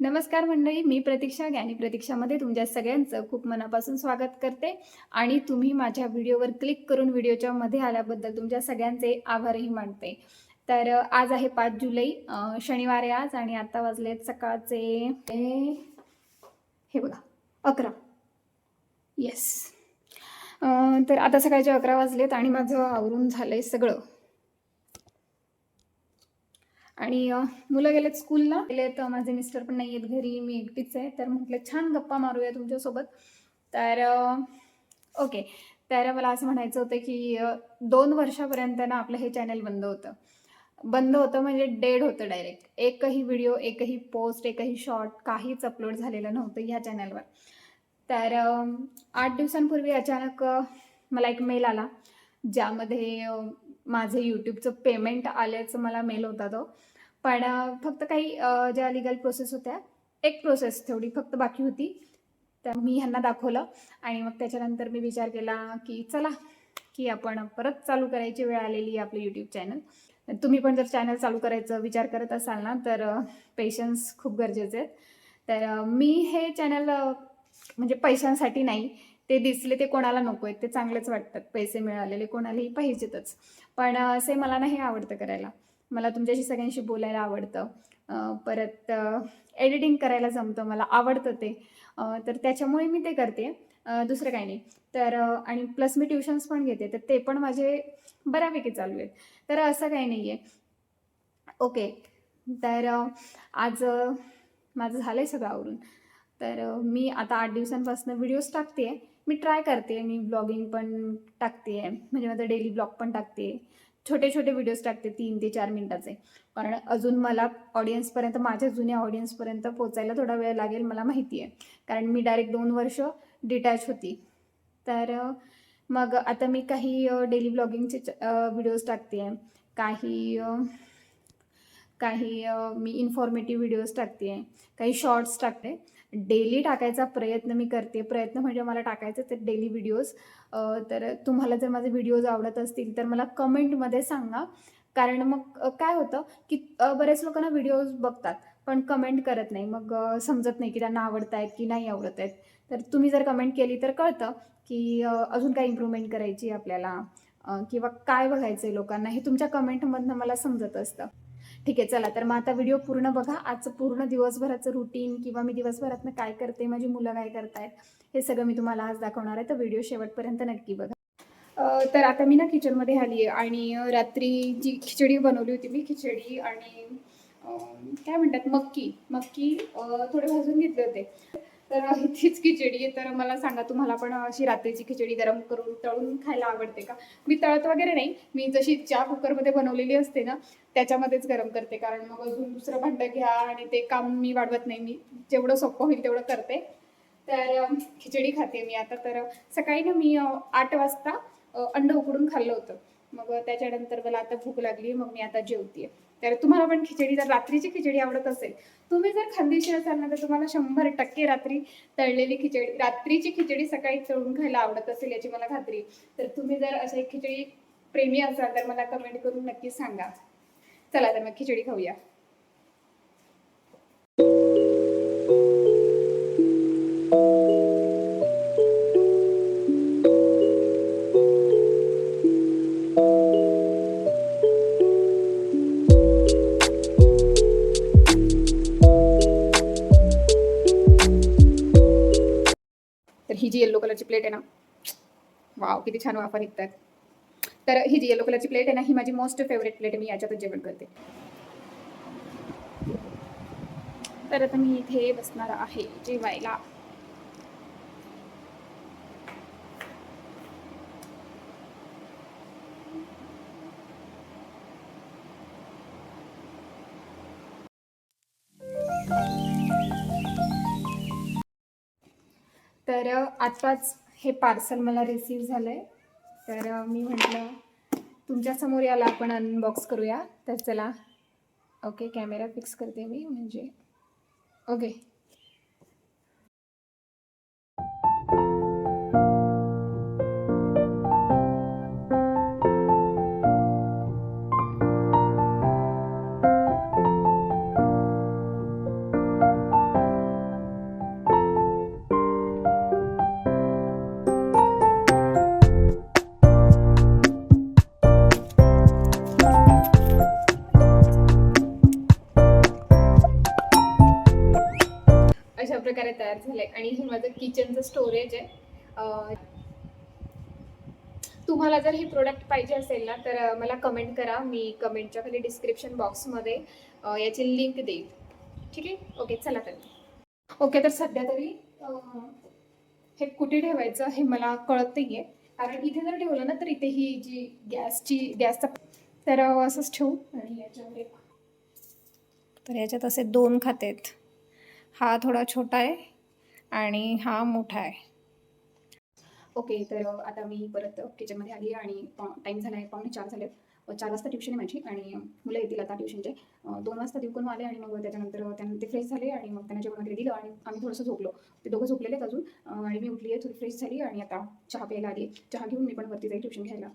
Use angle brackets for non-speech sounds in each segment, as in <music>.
नमस्कार मंडळी मी प्रतीक्षा ज्ञानी प्रतीक्षामध्ये तुमच्या सगळ्यांचं खूप मनापासून स्वागत करते. आणि तुम्ही माझ्या व्हिडिओवर क्लिक करून व्हिडिओच्या मध्ये आल्याबद्दल तुमच्या सगळ्यांचे आभारही मानते. तर आज आहे पाच जुलै शनिवार आहे आज आणि आता वाजलेत सकाळचे हे बघा अकरा. येस तर आता सकाळचे अकरा वाजलेत आणि माझं आवरून झालं आहे सगळं. आणि मुलं गेलेत स्कूलला. गेलेत माझे मिस्टर पण नाही आहेत घरी मी एकटीच आहे. तर म्हटलं छान गप्पा मारूया तुमच्यासोबत. तर ओके. तर मला असं म्हणायचं होतं की दोन वर्षापर्यंत ना आपलं हे चॅनल बंद होतं. बंद होतं म्हणजे डेड होतं डायरेक्ट. एकही व्हिडिओ एकही पोस्ट एकही शॉर्ट काहीच अपलोड झालेलं नव्हतं ह्या चॅनलवर. तर आठ दिवसांपूर्वी अचानक मला एक मेल आला ज्यामध्ये माझे यूट्यूबचं पेमेंट आल्याचं मला मेल होता तो. पण फक्त काही ज्या लिगल प्रोसेस होत्या एक प्रोसेस तेवढी फक्त बाकी होती. तर मी ह्यांना दाखवलं आणि मग त्याच्यानंतर मी विचार केला की चला की आपण परत चालू करायची वेळ आलेली आहे आपलं यूट्यूब चॅनल तुम्ही पण जर चॅनल चालू करायचं विचार करत असाल ना तर पेशन्स खूप गरजेचे आहेत तर मी हे चॅनल म्हणजे पैशांसाठी नाही ते दिसले ते कोणाला नको आहेत ते चांगलेच वाटतात. पैसे मिळालेले कोणालाही पाहिजेतच. पण असे मला नाही आवडतं करायला. मला तुमच्याशी सगळ्यांशी बोलायला आवडतं. परत एडिटिंग करायला जमतं मला आवडतं ते. तर त्याच्यामुळे मी ते करते. दुसरं काही नाही. तर आणि प्लस मी ट्युशन्स पण घेते तर ते पण माझे बऱ्यापैकी चालू आहेत. तर असं काही नाही आहे ओके. तर आज माझं झालं आहे सगळं आवरून. तर मी आता आठ दिवसांपासून व्हिडिओज टाकते आहे मी ट्राय करते मी ब्लॉगिंग पण टाकते म्हणजे माझं डेली ब्लॉग पण टाकते. छोटे छोटे व्हिडिओज टाकते तीन ते चार मिनटाचे. कारण अजून मला ऑडियन्सपर्यंत माझ्या जुन्या ऑडियन्सपर्यंत पोचायला थोडा वेळ लागेल मला माहिती आहे. कारण मी डायरेक्ट दोन वर्ष डिटॅच होती. तर मग आता मी काही डेली ब्लॉगिंगचे व्हिडिओज टाकते. आहे काही काही मी इन्फॉर्मेटिव्ह व्हिडिओज टाकते. आहे काही शॉर्ट्स टाकते. डेली टाकायचा प्रयत्न मी करते. प्रयत्न म्हणजे मला टाकायचं ते डेली व्हिडिओज. तर तुम्हाला जर माझे व्हिडिओज आवडत असतील तर मला कमेंटमध्ये सांगा. कारण मग काय होतं की बरेच लोकांना व्हिडिओज बघतात पण कमेंट करत नाही. मग समजत नाही की त्यांना आवडत आहेत की नाही आवडत आहेत तर तुम्ही जर कमेंट केली तर कळतं की अजून काय इम्प्रूव्हमेंट करायची आहे आपल्याला किंवा काय बघायचं आहे लोकांना हे तुमच्या कमेंटमधनं मला समजत असतं. ठीक आहे चला. तर मग आता व्हिडिओ पूर्ण बघा. आजचं पूर्ण दिवसभराचं रुटीन किंवा मी दिवसभरातनं काय करते माझी मुलं काय करतायत हे सगळं मी तुम्हाला आज दाखवणार आहे. तर व्हिडिओ शेवटपर्यंत नक्की बघा. तर आता मी ना किचनमध्ये आली आहे आणि रात्री जी खिचडी बनवली होती मी खिचडी आणि काय म्हणतात मक्की. मक्की थोडे भाजून घेतले होते. तर हीच तीच खिचडी आहे. तर मला सांगा तुम्हाला पण अशी रात्रीची खिचडी गरम करून तळून खायला आवडते का? मी तळत वगैरे नाही. मी जशी चहा कुकरमध्ये बनवलेली असते ना त्याच्यामध्येच गरम करते. कारण मग अजून दुसरं भांडं घ्या आणि ते काम मी वाढवत नाही. मी जेवढं सोपं होईल तेवढं करते. तर खिचडी खाते मी आता. तर सकाळी ना मी आठ वाजता अंड उकडून खाल्लं होतं. मग त्याच्यानंतर मला आता भूक लागली. मग मी आता जेवतीये. तर तुम्हाला पण खिचडी जर रात्रीची खिचडी आवडत असेल तुम्ही जर खानदेशी असाल ना तर तुम्हाला शंभर टक्के रात्री तळलेली खिचडी रात्रीची खिचडी सकाळी चढून खायला आवडत असेल याची मला खात्री. तर तुम्ही जर अशा एक खिचडी प्रेमी असाल तर मला कमेंट करून नक्की सांगा. चला तर मग खिचडी खाऊया. कलरची प्लेट आहे ना वाव किती छान वाफा निघतात तर ही जी येलो कलरची प्लेट आहे ना ही माझी मोस्ट फेवरेट प्लेट आहे मी याच्यातच जेवण करते. तर आता मी इथे बसणार आहे जेवायला. तर आत्ताच हे पार्सल मला रिसीव झालं आहे तर मी म्हटलं तुमच्यासमोर याला आपण अनबॉक्स करूया. तर चला ओके कॅमेरा फिक्स करते मी म्हणजे ओके तयार झालं आहे आणि हे माझं किचनचं स्टोरेज आहे. तुम्हाला जर हे प्रोडक्ट पाहिजे असेल ना तर मला कमेंट करा. मी कमेंटच्या खाली डिस्क्रिप्शन बॉक्समध्ये याची लिंक देईल. ठीक आहे? ओके चला तर. ओके तर सध्या तरी हे कुठे ठेवायचं हे मला कळत नाही आहे कारण इथे जर ठेवलं ना तर इथे ही जी गॅसची गॅसचा तर असंच ठेवू. आणि याच्यामध्ये तर याच्यात असे दोन खाते आहेत. हा थोडा छोटा आहे. आणि हा मोठा आहे. ओके तर आता मी परत किचनमध्ये आली आणि टाईम झाला आहे पावणे चार झाले. चार वाजता ट्युशन आहे माझी आणि मुलं येतील आता ट्युशनचे दोन वाजता तिकडून आले आणि मग त्याच्यानंतर त्यांना ते फ्रेश झाले आणि मग त्यांना जेवण वगैरे दिलं आणि आम्ही थोडंसं झोपलो. ते दोघं झोपलेले आहेत अजून आणि मी उठली आहे थोडी फ्रेश झाली आणि आता चहा प्यायला आली चहा घेऊन मी पण वरती जाईल ट्युशन घ्यायला.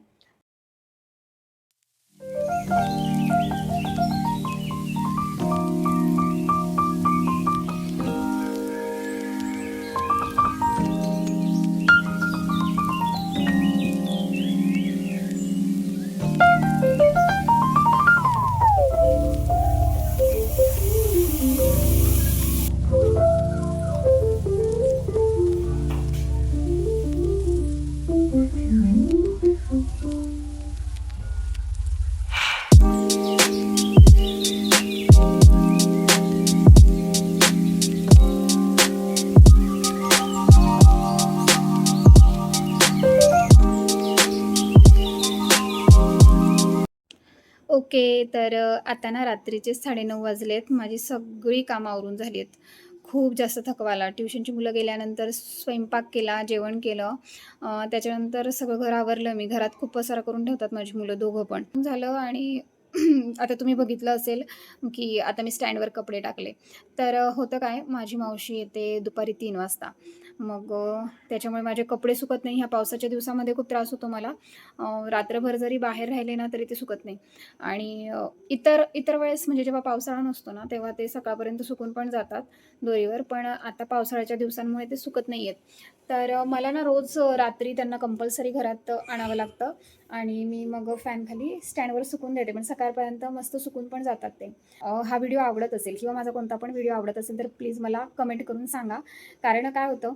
ओके तर आता ना रात्रीचे साडेनऊ वाजलेत. माझी सगळी कामं आवरून झाली आहेत खूप जास्त थकवा आला ट्युशनची मुलं गेल्यानंतर स्वयंपाक केला जेवण केलं. त्याच्यानंतर सगळं घर आवरलं. मी घरात खूप पसारा करून ठेवतात माझी मुलं दोघं पण. झालं आणि <clears throat> आता तुम्ही बघितलं असेल की आता मी स्टँडवर कपडे टाकले. तर होतं काय? माझी मावशी येते दुपारी तीन वाजता. मग त्याच्यामुळे माझे कपडे सुकत नाही. ह्या पावसाच्या दिवसामध्ये खूप त्रास होतो मला. रात्रभर जरी बाहेर राहिले ना तरी ते सुकत नाही. आणि इतर इतर वेळेस म्हणजे जेव्हा पावसाळा नसतो ना तेव्हा ते सकाळपर्यंत सुकून पण जातात दोरीवर. पण आता पावसाळ्याच्या दिवसांमुळे ते सुकत नाही आहेत तर मला ना रोज रात्री त्यांना कंपल्सरी घरात आणावं लागतं. आणि मी मग फॅन खाली स्टँडवर सुकून देते. पण सकाळपर्यंत मस्त सुकून पण जातात ते. हा व्हिडिओ आवडत असेल किंवा माझा कोणता पण व्हिडिओ आवडत असेल तर प्लीज मला कमेंट करून सांगा. कारण काय होतं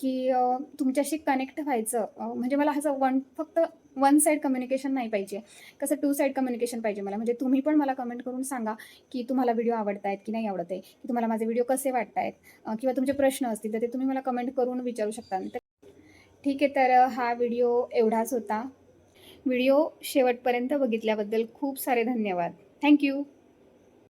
की तुमच्याशी कनेक्ट व्हायचं म्हणजे मला असं वन फक्त वन साईड कम्युनिकेशन नाही पाहिजे. कसं टू साईड कम्युनिकेशन पाहिजे मला. म्हणजे तुम्ही पण मला कमेंट करून सांगा की तुम्हाला व्हिडिओ आवडत आहेत की नाही आवडत आहे की तुम्हाला माझे व्हिडिओ कसे वाटत आहेत किंवा तुमचे प्रश्न असतील तर ते तुम्ही मला कमेंट करून विचारू शकता. ठीक आहे तर हा व्हिडिओ एवढाच होता. व्हिडिओ शेवटपर्यंत बघितल्याबद्दल खूप सारे धन्यवाद. थँक्यू